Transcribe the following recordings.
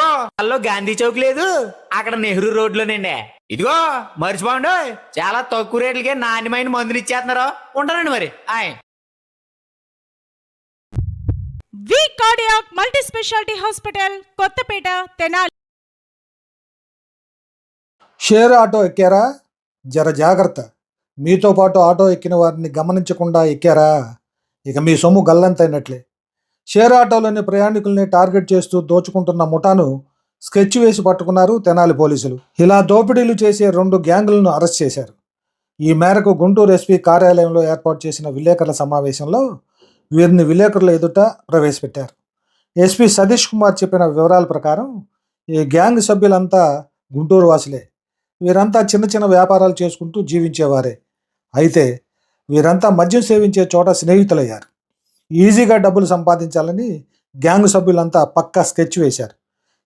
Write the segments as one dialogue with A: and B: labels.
A: అల్లో గాంధీ చౌక్ లేదు అక్కడ నెహ్రూ రోడ్లోనండి ఇదిగో మర్చిపోండి. చాలా తక్కువ రేట్లకే నాణ్యమైన మందులు ఇచ్చేస్తున్నారు. ఉంటానండి మరి. ఆయ్.
B: V cardiac multi specialty hospital Kothapeta Tenali.
C: Share auto ఎక్కారా? జర జాగ్రత్త. మీతో పాటు ఆటో ఎక్కిన వారిని గమనించకుండా ఎక్కారా? ఇక మీ సొమ్ము గల్లంతైనట్లే షేర్ ఆటోలోని ప్రయాణికుల్ని టార్గెట్ చేస్తూ దోచుకుంటున్న ముఠాను స్కెచ్ వేసి పట్టుకున్నారు తెనాలి పోలీసులు. ఇలా దోపిడీలు చేసే రెండు గ్యాంగులను అరెస్ట్ చేశారు. ఈ మేరకు గుంటూరు ఎస్పీ కార్యాలయంలో ఏర్పాటు చేసిన విలేకరుల సమావేశంలో వీరిని విలేకరుల ఎదుట ప్రవేశపెట్టారు. ఎస్పీ సతీష్ కుమార్ చెప్పిన వివరాల ప్రకారం ఈ గ్యాంగ్ సభ్యులంతా గుంటూరు వాసులే. వీరంతా చిన్న చిన్న వ్యాపారాలు చేసుకుంటూ జీవించేవారే. అయితే వీరంతా మద్యం సేవించే చోట స్నేహితులయ్యారు. ఈజీగా డబ్బులు సంపాదించాలని గ్యాంగ్ సభ్యులంతా పక్కా స్కెచ్ వేశారు.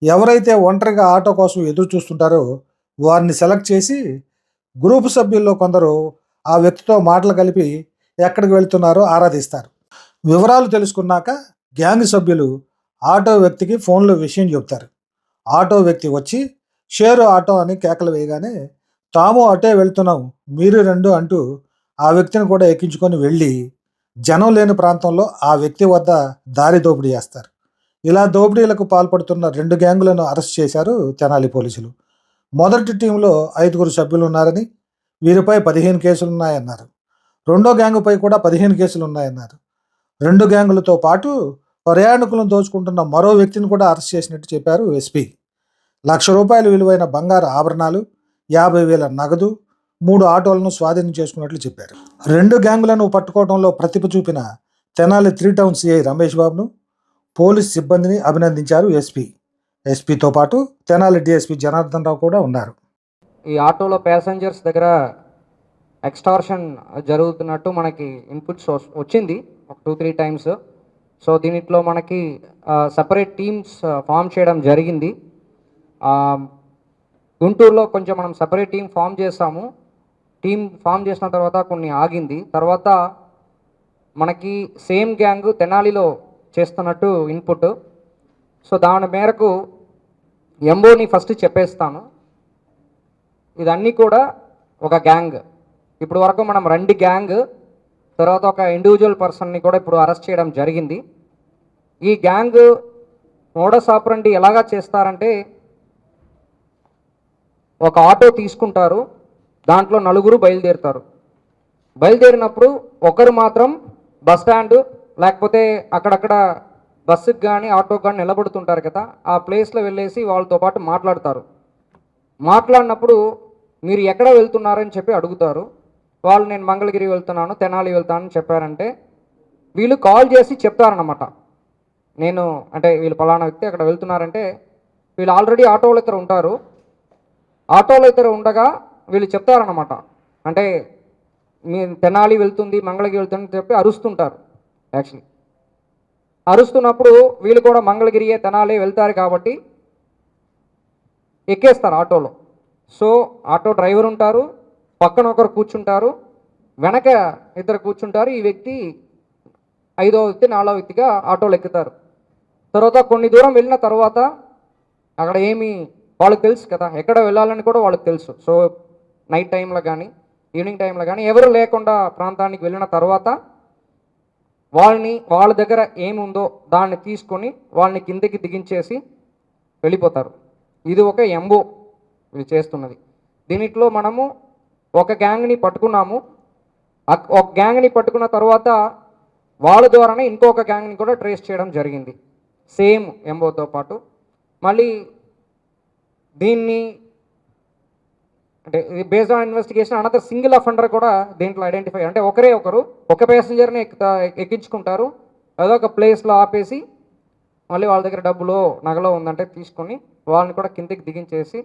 C: ఎవరైతే ఒంటరిగా ఆటో కోసం ఎదురు చూస్తుంటారో వారిని సెలెక్ట్ చేసి గ్రూప్ సభ్యుల్లో కొందరు ఆ వ్యక్తితో మాటలు కలిపి ఎక్కడికి వెళ్తున్నారో ఆరాధిస్తారు. వివరాలు తెలుసుకున్నాక గ్యాంగ్ సభ్యులు ఆటో వ్యక్తికి ఫోన్లో విషయం చెబుతారు. ఆటో వ్యక్తి వచ్చి షేరు ఆటో అని కేకలు వేయగానే తాము అటే వెళ్తున్నాం మీరు రెండు అంటూ ఆ వ్యక్తిని కూడా ఎక్కించుకొని వెళ్ళి జనం లేని ప్రాంతంలో ఆ వ్యక్తి వద్ద దారి దోపిడీ చేస్తారు. ఇలా దోపిడీలకు పాల్పడుతున్న రెండు గ్యాంగులను అరెస్ట్ చేశారు తెనాలి పోలీసులు. మొదటి టీంలో ఐదుగురు సభ్యులు ఉన్నారని వీరిపై పదిహేను కేసులు ఉన్నాయన్నారు. రెండో గ్యాంగుపై కూడా పదిహేను కేసులు ఉన్నాయన్నారు. రెండు గ్యాంగులతో పాటు ప్రయాణికులను దోచుకుంటున్న మరో వ్యక్తిని కూడా అరెస్ట్ చేసినట్టు చెప్పారు ఎస్పీ. లక్ష రూపాయల విలువైన బంగారు ఆభరణాలు యాభై వేల నగదు మూడు ఆటోలను స్వాధీనం చేసుకున్నట్లు చెప్పారు. రెండు గ్యాంగులను పట్టుకోవడంలో ప్రతిభ చూపిన Tenali three town CI Ramesh బాబును పోలీస్ సిబ్బందిని అభినందించారు ఎస్పీ. ఎస్పీతో పాటు తెనాలి డిఎస్పీ జనార్దన్ రావు కూడా ఉన్నారు.
D: ఈ ఆటోలో ప్యాసింజర్స్ దగ్గర ఎక్స్టార్షన్ జరుగుతున్నట్టు మనకి ఇన్పుట్స్ వచ్చింది ఒక టూ త్రీ టైమ్స్. సో దీనిట్లో మనకి సపరేట్ టీమ్స్ ఫామ్ చేయడం జరిగింది. గుంటూరులో కొంచెం మనం సపరేట్ టీం ఫామ్ చేస్తాము. టీం ఫామ్ చేసిన తర్వాత కొన్ని ఆగింది. తర్వాత మనకి సేమ్ గ్యాంగ్ తెనాలిలో చేస్తున్నట్టు ఇన్పుట్. సో దాని మేరకు ఎంబోని ఫస్ట్ చెప్పేస్తాను. ఇదన్నీ కూడా ఒక గ్యాంగ్. ఇప్పుడు వరకు మనం రెండు గ్యాంగ్ తర్వాత ఒక ఇండివిజువల్ పర్సన్ని కూడా ఇప్పుడు అరెస్ట్ చేయడం జరిగింది. ఈ గ్యాంగ్ మోడస్ ఆపరండి ఎలాగా చేస్తారంటే ఒక ఆటో తీసుకుంటారు. దాంట్లో నలుగురు బయలుదేరుతారు. బయలుదేరినప్పుడు ఒకరు మాత్రం బస్ స్టాండ్ లేకపోతే అక్కడక్కడ బస్సుకి కానీ ఆటోకి కానీ నిలబడుతుంటారు కదా ఆ ప్లేస్లో వెళ్ళేసి వాళ్ళతో పాటు మాట్లాడతారు. మాట్లాడినప్పుడు మీరు ఎక్కడ వెళ్తున్నారని చెప్పి అడుగుతారు. వాళ్ళు నేను మంగళగిరి వెళ్తున్నాను తెనాలి వెళ్తానని చెప్పారంటే వీళ్ళు కాల్ చేసి చెప్తారనమాట నేను అంటే వీళ్ళు పలానా వ్యక్తి అక్కడ వెళ్తున్నారంటే వీళ్ళు ఆల్రెడీ ఆటోలు ఇతర ఉంటారు. ఆటోలు ఇతర ఉండగా వీళ్ళు చెప్తారనమాట అంటే మీ తెనాలి వెళ్తుంది మంగళగిరి వెళ్తుంది అని చెప్పి అరుస్తుంటారు యాక్చువల్లీ అరుస్తున్నప్పుడు వీళ్ళు కూడా మంగళగిరియే తెనాలి వెళ్తారు కాబట్టి ఎక్కేస్తారు ఆటోలో. సో ఆటో డ్రైవర్ ఉంటారు పక్కన ఒకరు కూర్చుంటారు వెనక ఇద్దరు కూర్చుంటారు ఈ వ్యక్తి ఐదో వ్యక్తి నాలుగో వ్యక్తిగా ఆటోలు ఎక్కుతారు. తర్వాత కొన్ని దూరం వెళ్ళిన తర్వాత అక్కడ ఏమి వాళ్ళకి తెలుసు కదా ఎక్కడ వెళ్ళాలని కూడా వాళ్ళకి తెలుసు. సో నైట్ టైంలో కానీ ఈవినింగ్ టైంలో కానీ ఎవరు లేకుండా ప్రాంతానికి వెళ్ళిన తర్వాత వాళ్ళని వాళ్ళ దగ్గర ఏముందో దాన్ని తీసుకొని వాళ్ళని కిందకి దిగించేసి వెళ్ళిపోతారు. ఇది ఒక ఎంబో ఇది చేస్తున్నది. దీనిట్లో మనము ఒక గ్యాంగ్ని పట్టుకున్నాము. ఒక గ్యాంగ్ని పట్టుకున్న తర్వాత వాళ్ళ ద్వారానే ఇంకొక గ్యాంగ్ని కూడా ట్రేస్ చేయడం జరిగింది. సేమ్ ఎంబోతో పాటు. మళ్ళీ దీన్ని అంటే based on investigation another single offender కూడా దీంట్లో ఐడెంటిఫై అంటే ఒకరే ఒకరు ఒక ప్యాసింజర్ని ఎక్కించుకుంటారు. ఏదో ఒక ప్లేస్లో ఆపేసి మళ్ళీ వాళ్ళ దగ్గర డబ్బులో నగలో ఉందంటే తీసుకొని వాళ్ళని కూడా కిందికి దిగించేసి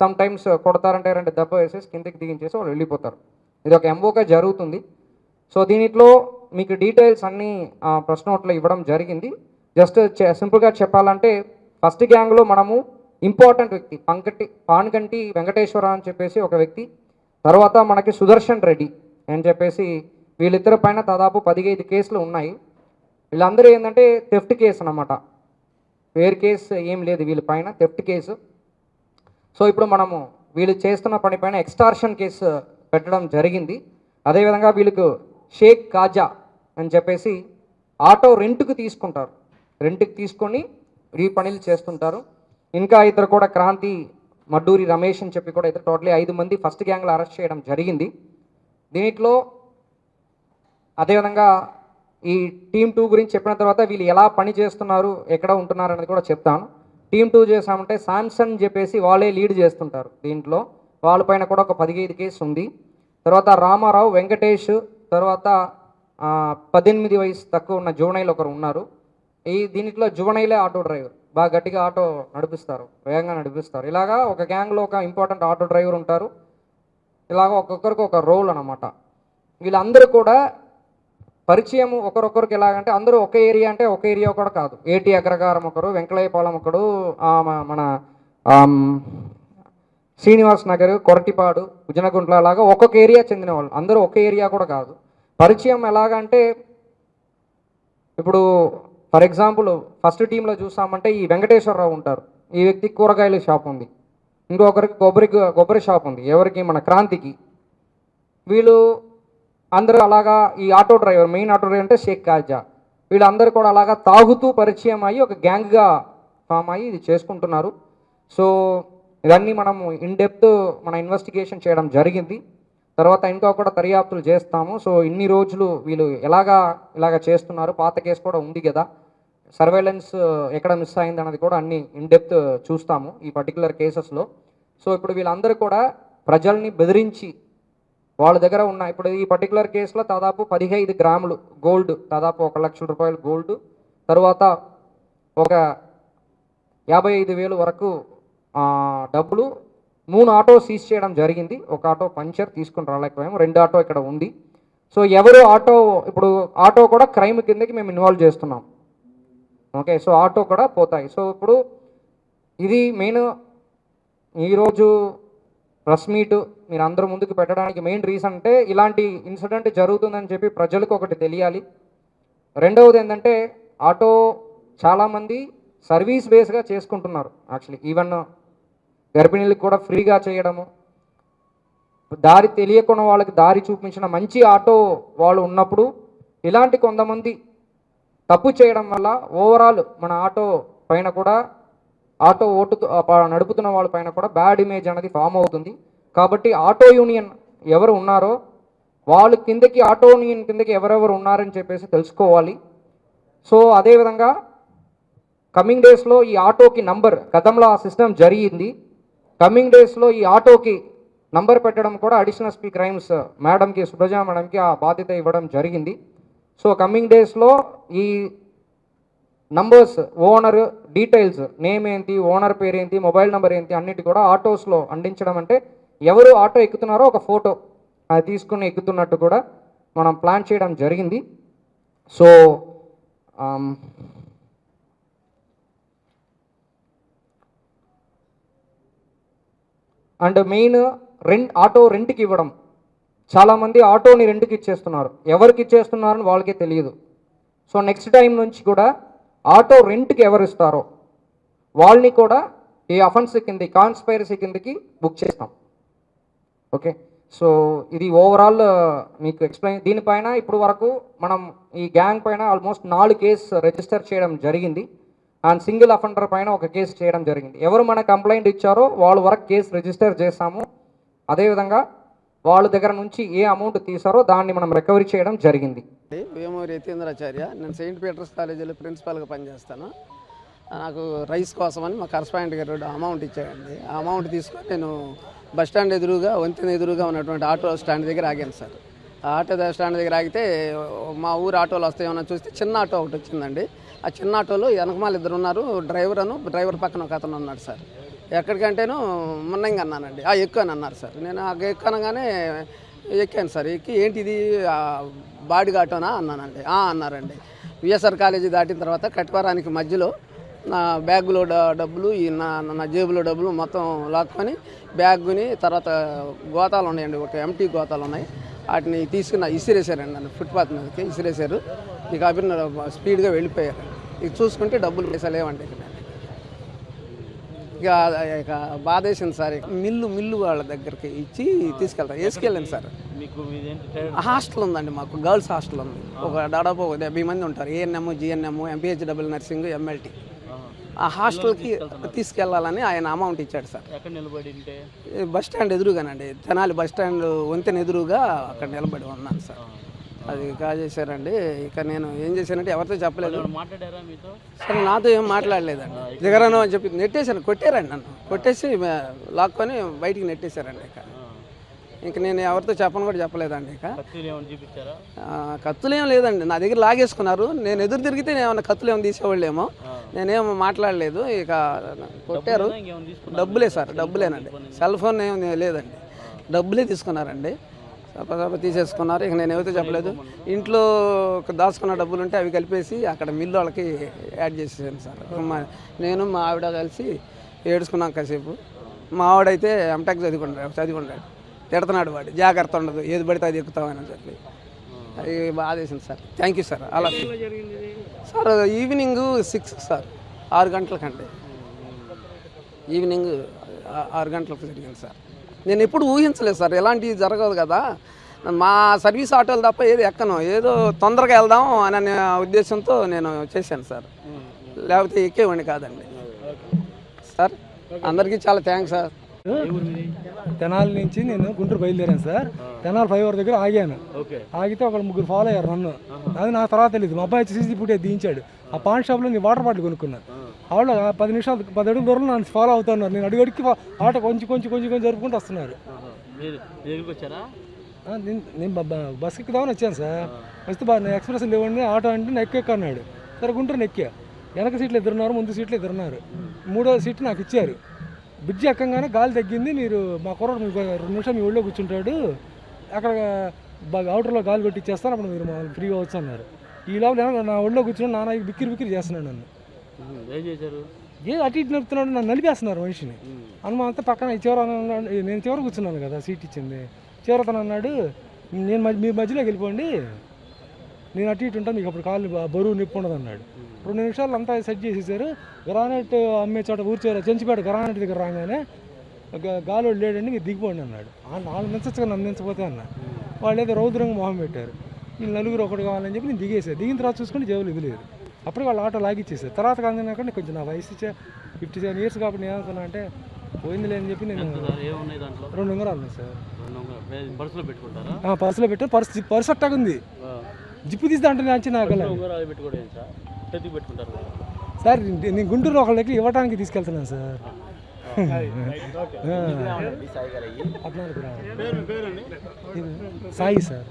D: సమ్ టైమ్స్ కొడతారంటే రెండు దెబ్బ వేసేసి కిందకి దిగించేసి వాళ్ళు వెళ్ళిపోతారు. ఇది ఒక ఎంఓగా జరుగుతుంది. సో దీనిలో మీకు డీటెయిల్స్ అన్నీ ప్రశ్న నోట్లో ఇవ్వడం జరిగింది. జస్ట్ సింపుల్గా చెప్పాలంటే ఫస్ట్ గ్యాంగ్లో మనము ఇంపార్టెంట్ వ్యక్తి. పంకటి పాన్గంటి వెంకటేశ్వర అని చెప్పేసి ఒక వ్యక్తి. తర్వాత మనకి సుదర్శన్ రెడ్డి అని చెప్పేసి వీళ్ళిద్దరి పైన దాదాపు పదిహేను కేసులు ఉన్నాయి. వీళ్ళందరూ ఏంటంటే థెఫ్ట్ కేసు అన్నమాట. వేరు కేసు ఏం లేదు వీళ్ళ పైన థెఫ్ట్ కేసు. సో ఇప్పుడు మనము వీళ్ళు చేస్తున్న పని పైన ఎక్స్టార్షన్ కేసు పెట్టడం జరిగింది. అదేవిధంగా వీళ్ళకు షేక్ కాజా అని చెప్పేసి ఆటో రెంట్కి తీసుకుంటారు. రెంట్కి తీసుకొని ఈ పనులు చేస్తుంటారు. ఇంకా ఇద్దరు కూడా క్రాంతి మడ్డూరి రమేష్ అని చెప్పి కూడా ఇద్దరు టోటలీ ఐదు మంది ఫస్ట్ గ్యాంగ్లో అరెస్ట్ చేయడం జరిగింది. దీంట్లో అదేవిధంగా ఈ టీమ్ టూ గురించి చెప్పిన తర్వాత వీళ్ళు ఎలా పని చేస్తున్నారు ఎక్కడ ఉంటున్నారు అనేది కూడా చెప్తాను. టీమ్ టూ చేసామంటే శాంసన్ చెప్పేసి వాళ్ళే లీడ్ చేస్తుంటారు దీంట్లో. వాళ్ళపైన కూడా ఒక పదిహేను కేసు ఉంది. తర్వాత రామారావు వెంకటేష్ తర్వాత పద్దెనిమిది వయసు తక్కువ ఉన్న జువనైల్ ఒకరు ఉన్నారు. ఈ దీంట్లో జువనైలే ఆటో డ్రైవర్. బాగా గట్టిగా ఆటో నడిపిస్తారు వేగంగా నడిపిస్తారు. ఇలాగా ఒక గ్యాంగ్లో ఒక ఇంపార్టెంట్ ఆటో డ్రైవర్ ఉంటారు. ఇలాగ ఒక్కొక్కరికి ఒక రోల్ అనమాట వీళ్ళందరూ కూడా పరిచయం ఒకరొకరికి ఎలాగంటే అందరూ ఒక ఏరియా అంటే ఒక ఏరియా కూడా కాదు. ఏటి అగ్రగారం ఒకరు వెంకటయ్యపాలెం ఒకడు మన శ్రీనివాస్ నగర్ కొరటిపాడు ఉజనగుంట్ల అలాగా ఒక్కొక్క ఏరియా చెందిన వాళ్ళు అందరూ ఒక ఏరియా కూడా కాదు. పరిచయం ఎలాగంటే ఇప్పుడు ఫర్ ఎగ్జాంపుల్ ఫస్ట్ టీంలో చూసామంటే ఈ వెంకటేశ్వరరావు ఉంటారు. ఈ వ్యక్తికి కూరగాయల షాప్ ఉంది. ఇంకొకరికి కొబ్బరి కొబ్బరి షాప్ ఉంది. ఎవరికి? మన క్రాంతికి. వీళ్ళు అందరూ అలాగా ఈ auto driver main auto driver అంటే షేక్ కాజా. వీళ్ళందరూ కూడా అలాగా తాగుతూ పరిచయం అయ్యి ఒక గ్యాంగ్గా ఫామ్ అయ్యి ఇది చేసుకుంటున్నారు. సో ఇవన్నీ మనము ఇన్ డెప్త్ మన ఇన్వెస్టిగేషన్ చేయడం జరిగింది. తర్వాత ఇంకా కూడా దర్యాప్తులు చేస్తాము. సో ఇన్ని రోజులు వీళ్ళు ఎలాగా ఇలాగ చేస్తున్నారు? పాత కేసు కూడా ఉంది కదా. సర్వేలెన్స్ ఎక్కడ మిస్ అయింది అన్నది కూడా అన్ని ఇన్ డెప్త్ చూస్తాము ఈ పర్టికులర్ కేసెస్లో సో ఇప్పుడు వీళ్ళందరూ కూడా ప్రజల్ని బెదిరించి వాళ్ళ దగ్గర ఉన్న ఇప్పుడు ఈ పర్టికులర్ కేసులో దాదాపు పదిహైదు గ్రాములు గోల్డ్ దాదాపు ఒక లక్ష రూపాయలు గోల్డ్ తర్వాత ఒక యాభై ఐదు వేలు వరకు డబ్బులు మూడు ఆటో సీజ్ చేయడం జరిగింది. ఒక ఆటో పంచర్ తీసుకుని రాలేకపోయాము. రెండు ఆటో ఇక్కడ ఉంది. సో ఎవరు ఆటో ఇప్పుడు ఆటో కూడా క్రైమ్ కిందకి మేము ఇన్వాల్వ్ చేస్తున్నాం. ఓకే సో ఆటో కూడా పోతాయి. సో ఇప్పుడు ఇది మెయిన్ ఈరోజు ప్రెస్ మీట్ మీరు అందరూ ముందుకు పెట్టడానికి మెయిన్ రీజన్ అంటే ఇలాంటి ఇన్సిడెంట్ జరుగుతుందని చెప్పి ప్రజలకు ఒకటి తెలియాలి. రెండవది ఏంటంటే ఆటో చాలామంది సర్వీస్ బేస్గా చేసుకుంటున్నారు యాక్చువల్లీ. ఈవెన్ గర్భిణీలకు కూడా ఫ్రీగా చేయడము దారి తెలియకుండా వాళ్ళకి దారి చూపించిన మంచి ఆటో వాళ్ళు ఉన్నప్పుడు ఇలాంటి కొంతమంది తప్పు చేయడం వల్ల ఓవరాల్ మన ఆటో పైన కూడా ఆటో ఓటు నడుపుతున్న వాళ్ళ పైన కూడా బ్యాడ్ ఇమేజ్ అనేది ఫామ్ అవుతుంది. కాబట్టి ఆటో యూనియన్ ఎవరు ఉన్నారో వాళ్ళు కిందకి ఆటో యూనియన్ కిందకి ఎవరెవరు ఉన్నారని చెప్పేసి తెలుసుకోవాలి. సో అదేవిధంగా కమింగ్ డేస్లో ఈ ఆటోకి నంబర్ గతంలో ఆ సిస్టమ్ జరిగింది. కమింగ్ డేస్లో ఈ ఆటోకి నంబర్ పెట్టడం కూడా అడిషనల్ స్పీ క్రైమ్స్ మేడంకి సుబ్రజా మేడంకి ఆ బాధ్యత ఇవ్వడం జరిగింది. సో కమింగ్ డేస్లో ఈ నంబర్స్ ఓనర్ డీటెయిల్స్ నేమ్ ఏంటి ఓనర్ పేరు ఏంటి మొబైల్ నెంబర్ ఏంటి అన్నిటి కూడా ఆటోస్లో అందించడం అంటే ఎవరు ఆటో ఎక్కుతున్నారో ఒక ఫోటో అది తీసుకుని ఎక్కుతున్నట్టు కూడా మనం ప్లాన్ చేయడం జరిగింది. So and main rent auto రెంట్కి ఇవ్వడం. చాలామంది ఆటోని రెంట్కి ఇచ్చేస్తున్నారు. ఎవరికి ఇచ్చేస్తున్నారని వాళ్ళకే తెలియదు. సో నెక్స్ట్ టైం నుంచి కూడా ఆటో రెంట్కి ఎవరు ఇస్తారో వాళ్ళని కూడా ఈ అఫెన్స్ కింద కాన్స్పైరసీ కిందకి బుక్ చేస్తాం. ఓకే? సో ఇది ఓవరాల్ మీకు ఎక్స్ప్లెయిన్ దీనిపైన ఇప్పుడు వరకు మనం ఈ గ్యాంగ్ పైన ఆల్మోస్ట్ నాలుగు కేసు రిజిస్టర్ చేయడం జరిగింది. అండ్ సింగిల్ అఫెండర్ పైన ఒక కేసు చేయడం జరిగింది. ఎవరు మన కంప్లైంట్ ఇచ్చారో వాళ్ళ వరకు కేసు రిజిస్టర్ చేస్తాము. అదేవిధంగా వాళ్ళ దగ్గర నుంచి ఏ అమౌంట్ తీసారో దాన్ని మనం రికవరీ చేయడం జరిగింది.
E: వేమూరి యతీంద్రాచార్య నేను సెయింట్ పీటర్స్ కాలేజీలో ప్రిన్సిపాల్గా పనిచేస్తాను. నాకు రైస్ కోసమని మా కరస్పాండెంట్ గారు అమౌంట్ ఇచ్చాడండి. ఆ అమౌంట్ తీసుకొని నేను బస్ స్టాండ్ ఎదురుగా వంతెన ఎదురుగా ఉన్నటువంటి ఆటో స్టాండ్ దగ్గర ఆగాను సార్. ఆ ఆటో స్టాండ్ దగ్గర ఆగితే మా ఊరు ఆటోలు వస్తాయేమన్నా చూస్తే చిన్న ఆటో ఒకటి వచ్చిందండి. ఆ చిన్న ఆటోలో వెనకమాల ఇద్దరు ఉన్నారు. డ్రైవర్ అను డ్రైవర్ పక్కన ఒక అతను ఉన్నాడు సార్. ఎక్కడికంటేను మొన్నంగా అన్నానండి. ఆ ఎక్కువని అన్నారు సార్. నేను ఆ ఎక్కనగానే ఎక్కాను సార్. ఎక్కి ఏంటిది? ఆ, బాడీ అన్నానండి. అన్నారండి. విఎస్ఆర్ కాలేజీ దాటిన తర్వాత కట్వారానికి మధ్యలో నా బ్యాగులో డ- డబ్బులు ఈ నా నా జేబులో డబ్బులు మొత్తం లాక్కొని బ్యాగుని తర్వాత గోతాలు ఉన్నాయండి. ఒక ఎంటీ గోతాలు ఉన్నాయి. వాటిని తీసుకుని ఇసిరేసారండి నన్ను. ఫుట్పాత్ మీదకి ఇసిరేసారు. ఇక అభిన్న స్పీడ్గా వెళ్ళిపోయారు. ఇది చూసుకుంటే డబ్బులు పైసలు లేవండి ఇక్కడ. ఇక ఇక బాధేసింది సార్. మిల్లు మిల్లు వాళ్ళ దగ్గరికి ఇచ్చి తీసుకెళ్తాను వేసుకెళ్ళాను సార్. హాస్టల్ ఉందండి మాకు గర్ల్స్ హాస్టల్ ఉంది. ఒక దాదాపు ఒక డెబ్బై మంది ఉంటారు. ANM GNM MPH double nursing MLT ఆ హాస్టల్కి తీసుకెళ్ళాలని ఆయన అమౌంట్ ఇచ్చాడు సార్. బస్ స్టాండ్ ఎదురుగానండి. తెనాలి బస్ స్టాండ్ వంతెన ఎదురుగా అక్కడ నిలబడి ఉన్నాను సార్. అది కాజేశారండి ఇక నేను ఏం చేశానంటే ఎవరితో చెప్పలేదు. సరే నాతో ఏం మాట్లాడలేదండి. దిగరను అని చెప్పి నెట్టేశాను కొట్టారండి నన్ను. కొట్టేసి లాక్కొని బయటికి నెట్టేశారండి ఇక. ఇంక నేను ఎవరితో చెప్పను కూడా చెప్పలేదండి ఇక. కత్తులు ఏం లేదండి. నా దగ్గర లాగేసుకున్నారు. నేను ఎదురు తిరిగితే నేను ఏమన్నా కత్తులు ఏమైనా తీసేవాళ్ళేమో. నేనేం మాట్లాడలేదు. ఇక కొట్టారు. డబ్బులే సార్ డబ్బులేనండి. సెల్ ఫోన్ ఏం లేదండి. డబ్బులే తీసుకున్నారండి. సప తీసేసుకున్నారు. ఇక నేను ఏవైతే చెప్పలేదు. ఇంట్లో దాచుకున్న డబ్బులు ఉంటే అవి కలిపేసి అక్కడ మిల్లు వాళ్ళకి యాడ్ చేసేసాను సార్. మా నేను మా ఆవిడ కలిసి ఏడుచుకున్నాం కాసేపు. మా ఆవిడైతే ఎంటెక్ చదువుకున్నాడు చదువుకున్నాడు తిడుతున్నాడు వాడు. జాగ్రత్త ఉండదు. ఏది పడితే అది ఎక్కుతామని చెప్పి. అది బాధేసింది సార్. థ్యాంక్ యూ సార్ అలా. Sir evening six sir. ఆరు గంటలకండి. ఈవినింగ్ ఆరు గంటలకు జరిగింది సార్. నేను ఎప్పుడు ఊహించలేదు సార్ ఎలాంటివి జరగదు కదా. మా సర్వీస్ ఆటోలు తప్ప ఏది ఎక్కను. ఏదో తొందరగా వెళ్దాం అనే ఉద్దేశంతో నేను చేశాను సార్. లేకపోతే ఎక్కేవాడిని కాదండి. సార్ అందరికీ చాలా థ్యాంక్స్ సార్.
F: తెనాలి నుంచి నేను గుంటూరు బయలుదేరాను సార్. తెనాలి ఫైవ్ అవర్ దగ్గర ఆగాను. ఆగితే ఒక ముగ్గురు ఫాలో అయ్యారు నన్ను. అది నాకు తర్వాత తెలియదు మా అబ్బాయి సీసీ ఫుటేజ్ దించాడు ఆ పాన్ షాప్లో నేను వాటర్ బాటిల్ కొనుక్కున్నాను ఆవిడ ఆ పది నిమిషాలు పది అడుగుల దూరంలో నన్ను ఫాలో అవుతున్నారు నేను అడుగు అడిగి ఆటో కొంచెం కొంచెం కొంచెం కొంచెం జరుపుకుంటూ వస్తున్నారు. నేను- బస్ ఎక్కుదామని వచ్చాను సార్. వస్తే బా నేను ఎక్స్ప్రెస్ లేవండి ఆటో అంటే నేను ఎక్కెక్క అన్నాడు. సరే గుంటూరు ఎక్కా. వెనక సీట్లు ఎదురున్నారు ముందు సీట్లు ఎదురున్నారు మూడో సీట్ నాకు ఇచ్చారు. బ్రిడ్జి ఎక్కంగానే గాలి తగ్గింది. మీరు మా కుర్రాడు మీకు రెండు నిమిషాలు మీ ఒళ్ళో కూర్చుంటాడు. అక్కడ బాగా అవుటర్లో గాలి కొట్టిచ్చేస్తాను. అప్పుడు మీరు మామూలు ఫ్రీగా వచ్చు అన్నారు. ఈ లోపల నా ఒళ్ళో కూర్చుని నాన్న బిక్కిరి బిక్కిరి చేస్తున్నాడు నన్ను. ఏ అటు ఇటు నడుపుతున్నాడు. నన్ను నలిపేస్తున్నారు మనిషిని. అనుమా అంతా పక్కన చివర నేను చివర కూర్చున్నాను కదా సీట్ ఇచ్చింది. చివర అతను అన్నాడు నేను మీ మధ్యలోకి వెళ్ళిపోండి. నేను అటు ఇటు ఉంటాను మీకు అప్పుడు కాళ్ళు బరువు నొప్పి ఉండదు అన్నాడు రెండు నిమిషాలు అంతా సెట్ చేసేసారు. గ్రానైట్ అమ్మే చోట ఊర్చేరు చెంచిపేట గ్రానైట్ దగ్గర రాగానే గ- గాలోడు లేడండి మీరు దిగిపోండి అన్నాడు. ఆ నాలుగు నన్ను నించపోతే అన్న. వాళ్ళు ఏదో రౌద్రంగా మొహం పెట్టారు. వీళ్ళు నలుగురు ఒకటి కావాలని చెప్పి నేను దిగేసాను దిగిన తర్వాత చూసుకుంటే జేబులు ఇది లేదు. అప్పుడు వాళ్ళు ఆటో లాగిచ్చేసారు. తర్వాత కాదు కొంచెం నా వయసు ఇచ్చే ఫిఫ్టీ సెవెన్ ఇయర్స్ కాబట్టి నేను ఏమనుకున్నా అంటే పోయిందిలే అని చెప్పి నేను రెండు ఉంగరాలు ఉన్నాయి సార్.
G: పర్సులో పెట్టుకుంటారా?
F: పర్సులో పెట్టాను పర్సు పర్సు అట్టాగా ఉంది జిప్పు తీసి దాంట్లో నుంచి నాకు
G: పెట్టుకుంటారు.
F: సార్ నేను గుంటూరు ఒకళ్ళ దగ్గర ఇవ్వడానికి తీసుకెళ్తున్నాను సార్. సాయి సార్.